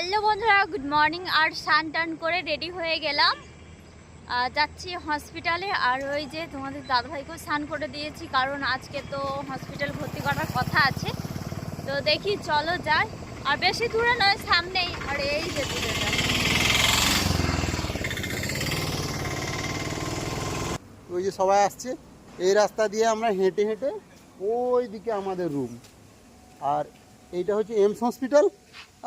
Hello বন্ধুরা, good morning. আর স্নান টান করে রেডি হয়ে গেলাম। যাচ্ছি হসপিটালে। আর ওই যে তোমাদের দাদাভাইকেও স্নান করে দিয়েছি, কারণ আজকে তো হসপিটাল ভর্তি করার কথা আছে। তো দেখি, চলো যাই। আর বেশি দূরে নয়, সামনেই। আর এই যে দূরে ওই যে সবাই আসছে। এই রাস্তা দিয়ে আমরা হেঁটে হেঁটে ওই দিকে আমাদের রুম আর এইটা হচ্ছে এমস হসপিটাল।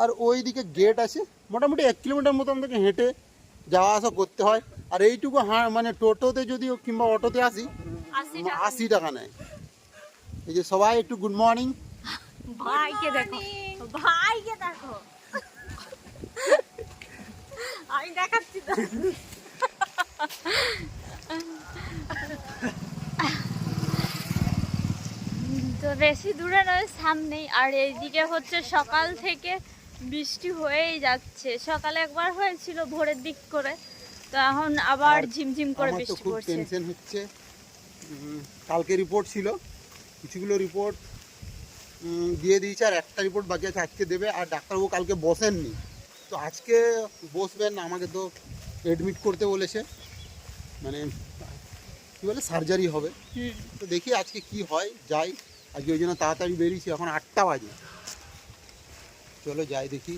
আর ওই দিকে গেট আছে। মোটামুটি এক কিলোমিটার মতো আমাদেরকে হেঁটে যাওয়া আসা করতে হয়। আর এইটুকু হ্যাঁ মানে টোটোতে যদি কিংবা অটোতে আসি আশি টাকা। আশি টাকা নেয়। এই যে সবাই একটু গুড মর্নিং ভাইকে দেখো। ভাইকে দেখো। আমি দেখাচ্ছি তো। তো বেশি দূরে নয় সামনেই। আর এইদিকে হচ্ছে সকাল থেকে বৃষ্টি হয়েই যাচ্ছে। সকালে একবার হয়েছিল ভোরের দিক করে তো এখন আবার ঝিমঝিম করে বৃষ্টি খুব পড়ছে। টেনশন হচ্ছে। কালকে রিপোর্ট ছিল। কিছুগুলো রিপোর্ট দিয়ে দিয়েছে আর একটা রিপোর্ট বাকি আছে আজকে দেবে। আর ডাক্তারবাবু কালকে বসেননি। তো আজকে বসবেন আমাকে তো এডমিট করতে বলেছে। মানে কী বলে সার্জারি হবে। তো দেখি আজকে কি হয় যাই। আজকে ওই জন্য তাড়াতাড়ি বেরিয়েছি, এখন আটটা বাজে। চলো যাই দেখি,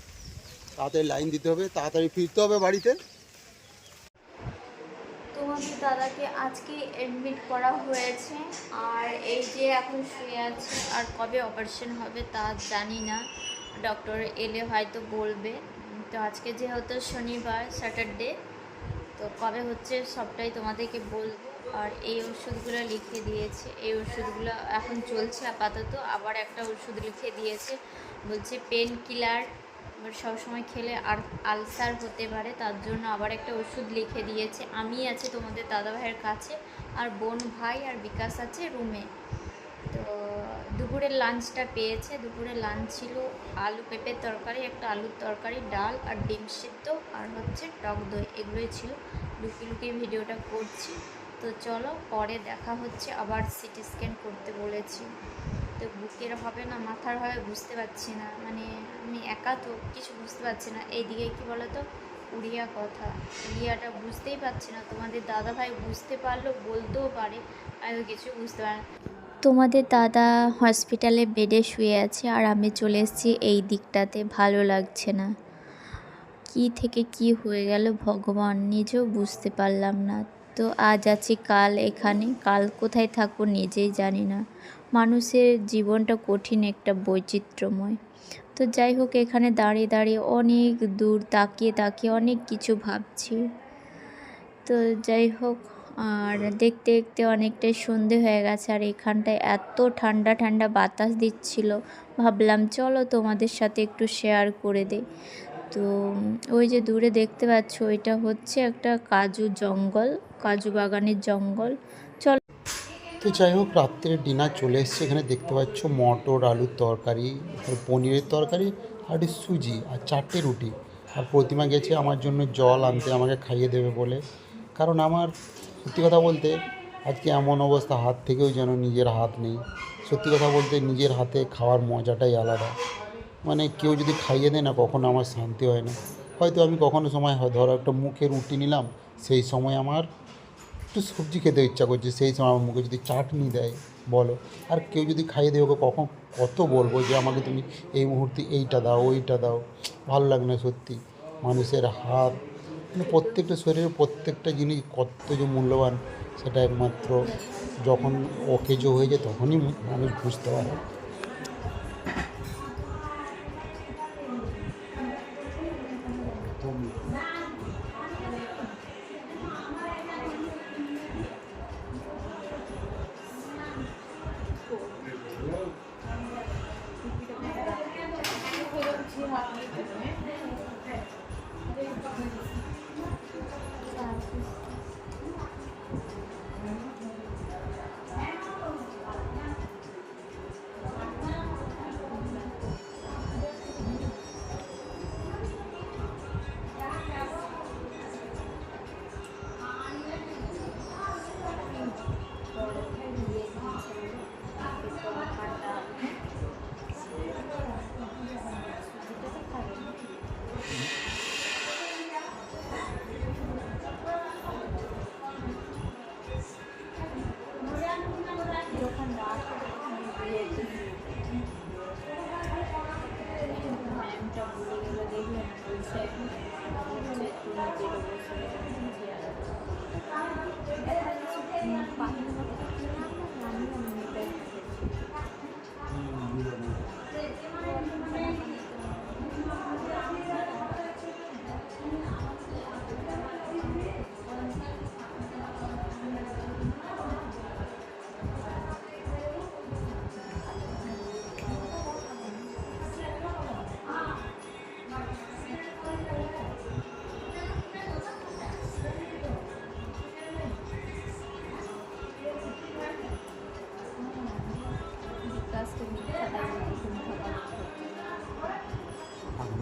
তাড়াতাড়ি লাইন দিতে হবে, তাড়াতাড়ি ফিরতে হবে বাড়িতে। তোমাদের দাদাকে আজকে অ্যাডমিট করা হয়েছে, আর এই যে এখন শুয়ে আছে, আর কবে অপারেশন হবে তা জানি না। ডক্টর এলে হয়তো বলবে। তো আজকে যেহেতু শনিবার স্যাটারডে তো কবে হচ্ছে সবটাই তোমাদেরকে বলব। আর এই ওষুধগুলো লিখে দিয়েছে। এই ওষুধগুলো এখন চলছে আপাতত। আবার একটা ওষুধ লিখে দিয়েছে, বলছে পেন কিলার সবসময় খেলে আর আলসার হতে পারে, তার জন্য আবার একটা ওষুধ লিখে দিয়েছে। আমি আছি তোমাদের দাদা ভাইয়ের কাছে, আর বোন ভাই আর বিকাশ আছে রুমে তো দুপুরের লাঞ্চটা পেয়েছে। দুপুরের লাঞ্চ ছিল আলু পেঁপের তরকারি, একটা আলুর তরকারি, ডাল আর ডিম সিদ্ধ, আর হচ্ছে টক দই। এগুলোই ছিল। লুকিয়ে লুকিয়ে ভিডিওটা করছি। তো চলো, পরে দেখা হচ্ছে। আবার সিটি স্ক্যান করতে বলেছি। তো বুকের হবে না, মাথার হবে, বুঝতে পারছি না। মানে আমি একা তো, কিছু বুঝতে পারছি না। এইদিকে কি বলো তো উড়িয়া কথা। উড়িয়াটা বুঝতেই পারছি না। তোমাদের দাদা ভাই বুঝতে পারল, বলতেও পারে। আমি কিছু বুঝতে পারি তোমাদের দাদা হসপিটালে বেডে শুয়ে আছে আর আমি চলে এসেছি এই দিকটাতে। ভালো লাগছে না। কি থেকে কি হয়ে গেল ভগবান, নিজেও বুঝতে পারলাম না। তো আজ আছি কাল এখানে। কাল কোথায় থাকব নিজেই জানি না। মানুষের জীবনটা কঠিন একটা বৈচিত্র্যময়। তো যাই হোক, এখানে দাঁড়িয়ে দাঁড়িয়ে অনেক দূর তাকিয়ে তাকিয়ে অনেক কিছু ভাবছি। তো যাই হোক, আর দেখতে দেখতে অনেকটাই সন্ধে হয়ে গেছে, আর এখানটায় এত ঠান্ডা ঠান্ডা বাতাস দিচ্ছিল। ভাবলাম, চলো তোমাদের সাথে একটু শেয়ার করে দিই। তো ওই যে দূরে দেখতে পাচ্ছ ওইটা হচ্ছে একটা কাজু জঙ্গল, কাজু বাগানের জঙ্গল। চল তো যাই হোক, রাত্রের ডিনার চলে এসছে। এখানে দেখতে পাচ্ছ মটর, আলুর তরকারি পনিরের তরকারি আর সুজি আর চারটে রুটি। আর প্রতিমা গেছে আমার জন্য জল আনতে, আমাকে খাইয়ে দেবে বলে। কারণ আমার সত্যি কথা বলতে আজকে এমন অবস্থা, হাত থেকেও যেন নিজের হাত নেই। সত্যি কথা বলতে নিজের হাতে খাওয়ার মজাটাই আলাদা। মানে কেউ যদি খাইয়ে দেয় না, কখনো আমার শান্তি হয় না। হয়তো আমি কখনো সময় হয় ধরো একটা মুখে রুটি নিলাম, সেই সময় আমার একটু সবজি খেতে ইচ্ছা করছে, সেই সময় আমার মুখে যদি চাটনি দেয়, বলো। আর কেউ যদি খাইয়ে দেয়, ওকে কখন কত বলব যে, আমাকে তুমি এই মুহূর্তে এইটা দাও, ওইটা দাও। ভালো লাগে না সত্যি। মানুষের হাত মানে প্রত্যেকটা শরীরের প্রত্যেকটা জিনিস কত যে মূল্যবান, সেটা একমাত্র যখন অকেজ হয়ে যায়, তখনই মানুষ বুঝতে পারে।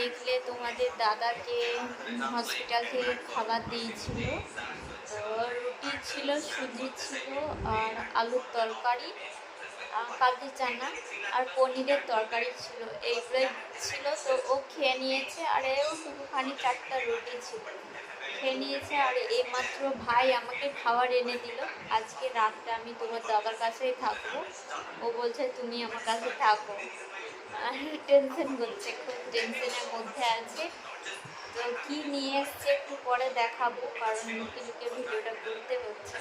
দেখলে তোমাদের দাদাকে হসপিটাল থেকে খাবার দিয়েছিল। তো রুটি ছিল, সুজি ছিল আর আলুর তরকারি কাবলি চানা আর পনিরের তরকারি ছিল। এইগুলোই ছিল, তো ও খেয়ে নিয়েছে আর এও শুধুখানি চারটা রুটি ছিল। খেয়ে নিয়েছে আর এইমাত্র ভাই আমাকে খাবার এনে দিল। আজকে রাতটা আমি তোমার দাদার কাছেই থাকব। ও বলছে, তুমি আমার কাছে থাকো। টেনশন করছে, খুব টেনশনের মধ্যে আছে। তো কী নিয়ে এসছে একটু পরে দেখাবো, কারণ লুকে লুকে ভিডিওটা করতে হচ্ছে।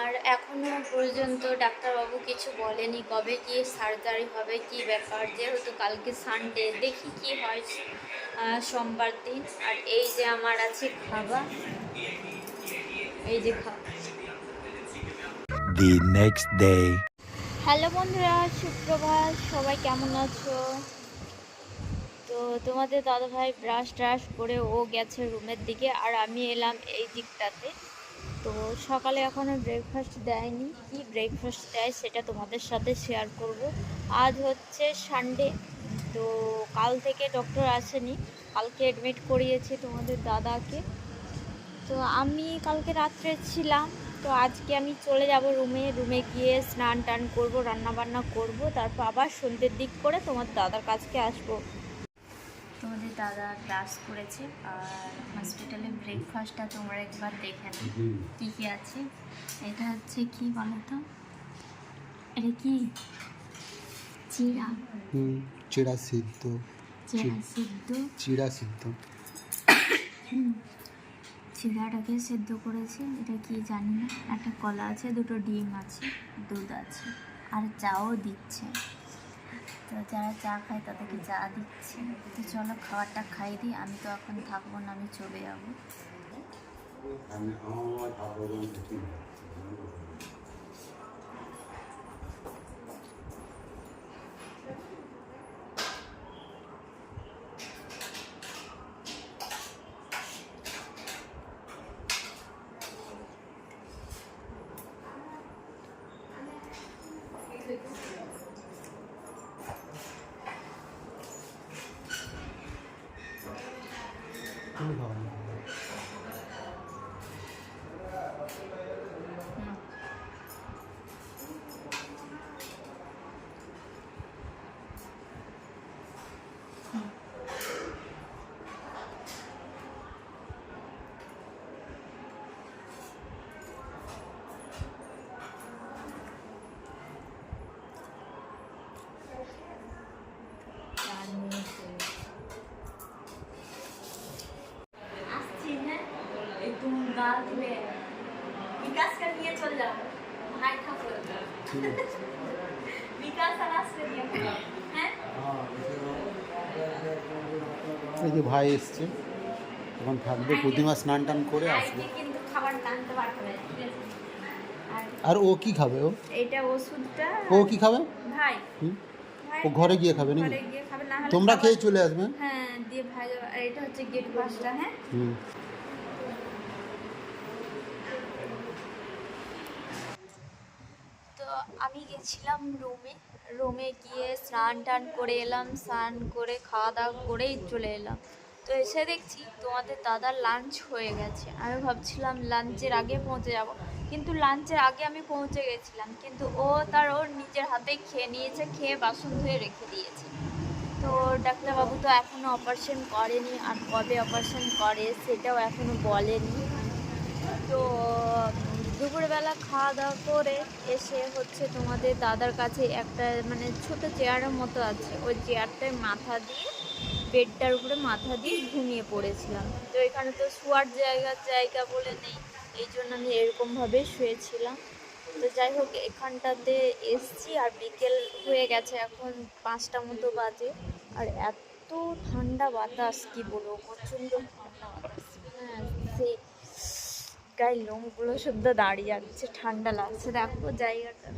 আর এখনও পর্যন্ত ডাক্তারবাবু কিছু বলেনি কবে কি সার্জারি হবে কি ব্যাপার? যেহেতু কালকে সানডে দেখি কি হয় সোমবার দিন। আর এই যে আমার আছে খাবার এই যে খাবার. হ্যালো বন্ধুরা সুপ্রভাত সবাই কেমন আছো? তো তোমাদের দাদাভাই ব্রাশ ট্রাশ করে ও গেছে রুমের দিকে আর আমি এলাম এই দিকটাতে। তো সকালে এখনও ব্রেকফাস্ট দেয়নি। কি ব্রেকফাস্ট দেয় সেটা তোমাদের সাথে শেয়ার করব। আজ হচ্ছে সানডে তো কাল থেকে ডক্টর আসেনি। কালকে অ্যাডমিট করিয়েছি তোমাদের দাদাকে। তো আমি কালকে রাত্রে ছিলাম, তো আজকে আমি চলে যাব রুমে রুমে গিয়ে স্নান টান করব রান্না বান্না করব, তারপর আবার সন্ধ্যের দিক করে তোমার দাদার কাছকে আসব। তোমাদের দাদা ক্লাস করেছে আর হসপিটালে ব্রেকফাস্টটা তোমরা একবার দেখে নাও কী কী আছে। এটা হচ্ছে কি বলো তো এটা কি? চিড়া। হুম চিড়া সিদ্ধ। চিড়া সিদ্ধ। চিড়া সিদ্ধ। চিড়াটাকে সেদ্ধ করেছে এটা কি জানি না। একটা কলা আছে দুটো ডিম আছে দুধ আছে আর চাও দিচ্ছে। তো যারা চা খায় তাদেরকে চা দিচ্ছি। তো চলো খাবারটা খাই দিই আমি তো এখন থাকব না, আমি চলে যাব তুমি খাও না। চার মিনিট আসছি হ্যাঁ একটু গা ধুয়ে বিকাশকে নিয়ে চল যাও ভাই ঠাকুর। ঠিক বিকাশ আর আসলে হ্যাঁ? এই যে ভাই এসছে তখন থাকবে প্রতিমা স্নান টান করে আসবে। কিন্তু খাবার টানতে পারবে না, ঠিক আছে? আর ও কি খাবে ও? এইটা ওষুধটা ও কি খাবে? ভাই? ও ঘরে গিয়ে খাবে নাকি? গিয়ে খাবে না তোমরা খেয়ে চলে আসবে। হ্যাঁ দিয়ে ভাই এটা হচ্ছে গেট পাসটা হ্যাঁ হুম তো আমি গেছিলাম রুমে রুমে গিয়ে স্নান টান করে এলাম, স্নান করে খাওয়া দাওয়া করেই চলে এলাম। তো এসে দেখছি তোমাদের দাদার লাঞ্চ হয়ে গেছে। আমি ভাবছিলাম লাঞ্চের আগে পৌঁছে যাব, কিন্তু লাঞ্চের আগে আমি পৌঁছে গেছিলাম, কিন্তু ও তার ওর নিজের হাতে খেয়ে নিয়েছে, খেয়ে বাসন ধুয়ে রেখে দিয়েছে। তো ডাক্তারবাবু তো এখনও অপারেশন করেনি, আর কবে অপারেশন করে সেটাও এখনও বলেনি। তো দুপুরবেলা খাওয়া দাওয়া করে এসে হচ্ছে তোমাদের দাদার কাছে একটা মানে ছোট চেয়ারের মতো আছে। ওই চেয়ারটায় মাথা দিয়ে, বেডটার উপরে মাথা দিয়ে ঘুমিয়ে পড়েছিলাম। তো এখানে তো শোয়ার জায়গা জায়গা বলে নেই। এই জন্য আমি এরকমভাবে শুয়েছিলাম। তো যাই হোক, এখানটাতে এসছি আর বিকেল হয়ে গেছে এখন পাঁচটা মতো বাজে। আর এত ঠান্ডা বাতাস, কি বলব? প্রচণ্ড ঠান্ডা বাতাস। হ্যাঁ সেই গায়ের লোমগুলো শুদ্ধ দাঁড়িয়ে যাচ্ছে ঠান্ডা লাগছে। দেখো জায়গাটা।